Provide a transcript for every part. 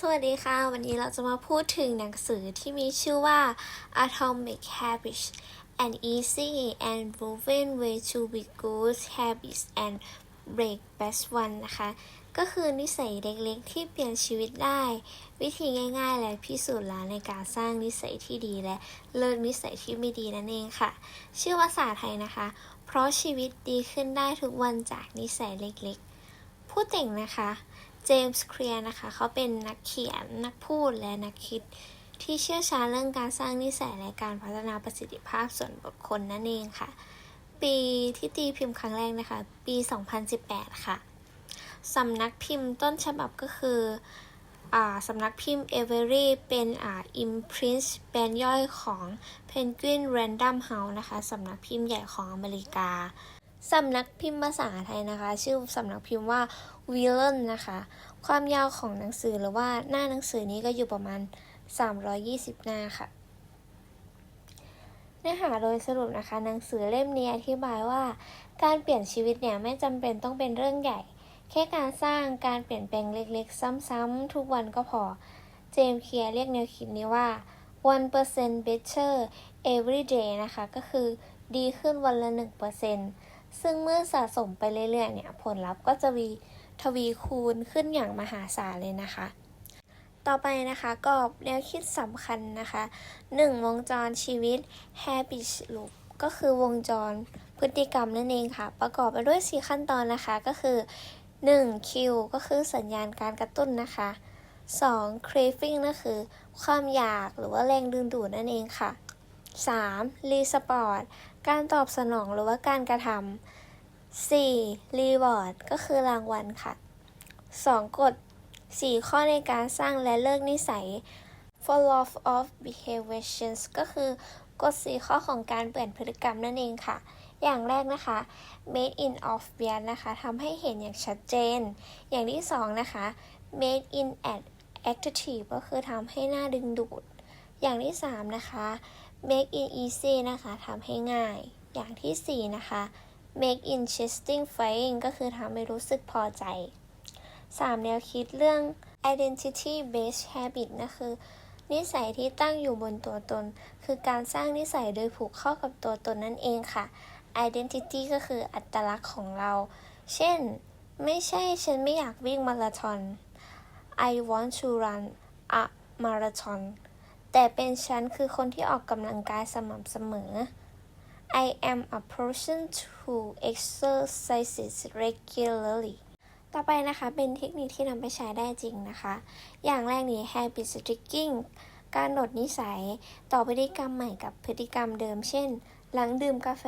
สวัสดีค่ะ วันนี้เราจะมาพูดถึงหนังสือที่มีชื่อว่า Atomic Habits an easy and proven way to be good habits and break bad one นะคะ ก็คือนิสัยเล็กๆ ที่เปลี่ยนชีวิตได้ วิธีง่ายๆ และพิสูจน์แล้วในการสร้างนิสัยที่ดีและเลิกนิสัยที่ไม่ดีนั่นเองค่ะ ชื่อภาษาไทยนะคะ เพราะชีวิตดีขึ้นได้ทุกวันจากนิสัยเล็กๆ ผู้แต่งนะคะ เจมส์เคลียร์นะคะ เขาเป็นนักเขียน นักพูดและนักคิด ที่เชี่ยวชาญเรื่องการสร้างนิสัยและการพัฒนาประสิทธิภาพส่วนบุคคลนั่นเองค่ะ ปีที่ตีพิมพ์ครั้งแรกนะคะ ปี 2018 ค่ะ สำนักพิมพ์ต้นฉบับก็คืออสำนักพิมพ์ Avery เป็นอ่า imprint แบรนด์ย่อยของ Penguin Random House นะคะ สำนักพิมพ์ใหญ่ของอเมริกา สำนักพิมพ์ภาษาไทยนะคะ ชื่อสำนักพิมพ์ว่า w i l l e n นะคะ ความยาวของหนังสือหรือว่าหน้าหนังสือนี้ก็อยู่ประมาณ 320 หน้าค่ะ เนื้อหาโดยสรุปนะคะ หนังสือเล่มนี้อธิบายว่า การเปลี่ยนชีวิตเนี่ยไม่จำเป็นต้องเป็นเรื่องใหญ่ แค่การสร้างการเปลี่ยนแปลงเล็กๆ ซ้ำๆทุกวันก็พอ เจมส์เคียร์เรียกแนวคิดนี้ว่า 1% better every day นะคะ ก็คือดีขึ้นวันละ 1% ซึ่งเมื่อสะสมไปเรื่อยๆเนี่ยผลลัพธ์ก็จะวีทวีคูณขึ้นอย่างมหาศาลเลยนะคะ ต่อไปนะคะกรอบแนวคิดสำคัญนะคะ 1. วงจรชีวิต habit loop ก็คือวงจรพฤติกรรมนั่นเองค่ะ ประกอบไปด้วย 4 ขั้นตอนนะคะก็คือ 1. Q ก็คือสัญญาณการกระตุ้นนะคะ 2. craving นั่นคือ ความอยากหรือว่าแรงดึงดูดนั่นเองค่ะ 3. respond การตอบสนองหรือว่าการกระทำ 4. reward ก็คือรางวัลค่ะ 2. กฎ 4 ข้อในการสร้างและเลิกนิสัย for law of behavior ก็คือกฎ 4 ข้อของการเปลี่ยนพฤติกรรมนั่นเองค่ะ อย่างแรกนะคะ made in obvious นะคะทำให้เห็นอย่างชัดเจน อย่างที่ 2 นะคะ made in attractive ก็คือทำให้หน้าดึงดูด อย่างที่ 3 นะคะ make it easy นะคะทำให้ง่าย อย่างที่ 4 นะคะ make interesting feeling ก็คือทำให้รู้สึกพอใจ 3 แนวคิดเรื่อง identity based habit นะคือ นิสัยที่ตั้งอยู่บนตัวตน คือการสร้างนิสัยโดยผูกเข้ากับตัวตนนั่นเองค่ะ identity ก็คืออัตลักษณ์ของเรา เช่น ไม่ใช่ฉันไม่อยากวิ่งมาราธอน I want to run a marathon แต่เป็นฉันคือคนที่ออกกำลังกายสม่ำเสมอ I am a person who exercises regularly ต่อไปนะคะเป็นเทคนิคที่นำไปใช้ได้จริงนะคะ อย่างแรกนี้ habit sticking การหนดนิสัย ต่อพฤติกรรมใหม่กับพฤติกรรมเดิม เช่น หลังดื่มกาแฟ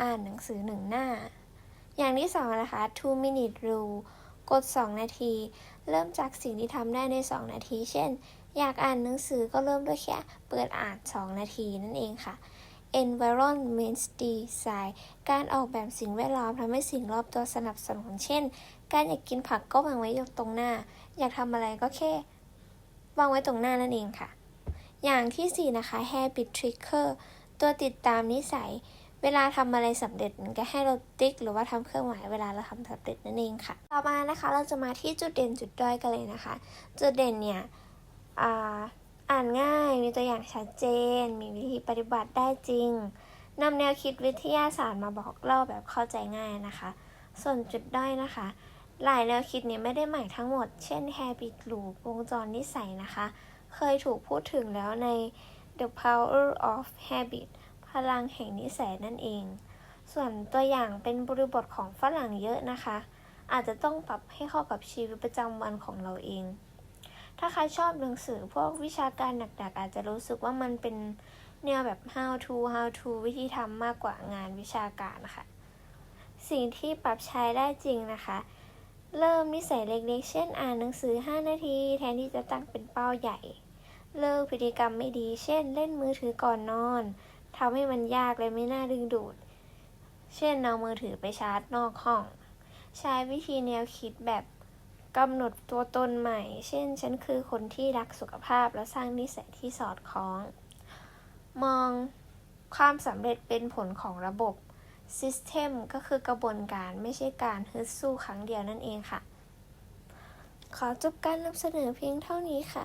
อ่านหนังสือหนึ่งหน้า อย่างที่สองนะคะ two minute rule กด 2 นาที เริ่มจากสิ่งที่ทำได้ใน 2 นาที เช่น อยากอ่านหนังสือก็เริ่มด้วยแค่เปิดอ่าน 2 นาทีนั่นเองค่ะ environment design การออกแบบสิ่งแวดล้อมทำให้สิ่งรอบตัวสนับสนุน เช่น การอยากกินผักก็วางไว้ตรงหน้า อยากทำอะไรก็แค่วางไว้ตรงหน้านั่นเองค่ะ อย่างที่ 4 นะคะ habit tracker ตัวติดตามนิสัย เวลาทำอะไรสำเร็จมันก็ให้เราติ๊ก หรือว่าทำเครื่องหมายเวลาเราทำสำเร็จนั่นเองค่ะ ต่อมานะคะเราจะมาที่จุดเด่นจุดด้อยกันเลยนะคะ จุดเด่นเนี่ย อ่านง่ายมีตัวอย่างชัดเจน มีวิธีปฏิบัติได้จริงนำแนวคิดวิทยาศาสตร์มาบอกเล่าแบบเข้าใจง่ายนะคะ ส่วนจุดด้อยนะคะ หลายแนวคิดนี้ไม่ได้ใหม่ทั้งหมด เช่น habit loop วงจรนิสัยนะคะ เคยถูกพูดถึงแล้วใน the power of habit พลังแห่งนิสัยนั่นเอง ส่วนตัวอย่างเป็นบริบทของฝรั่งเยอะนะคะ อาจจะต้องปรับให้เข้ากับชีวิตประจำวันของเราเอง ถ้าใครชอบหนังสือพวกวิชาการหนักๆ อาจจะรู้สึกว่ามันเป็นแนวแบบ how to how to วิธีทำมากกว่างานวิชาการนะคะ สิ่งที่ปรับใช้ได้จริงนะคะ เริ่มนิสัยเล็กๆ เช่น อ่านหนังสือ 5 นาที แทนที่จะตั้งเป็นเป้าใหญ่ เลิกพฤติกรรมไม่ดี เช่น เล่นมือถือก่อนนอนทำให้มันยากและไม่น่าดึงดูด เช่นเอามือถือไปชาร์จนอกห้อง ใช้วิธีแนวคิดแบบ กำหนดตัวตนใหม่ เช่น ฉันคือคนที่รักสุขภาพและสร้างนิสัยที่สอดคล้อง มองความสำเร็จเป็นผลของระบบ System ก็คือกระบวนการไม่ใช่การฮึดสู้ครั้งเดียวนั่นเองค่ะ ขอจบการนำเสนอเพียงเท่านี้ค่ะ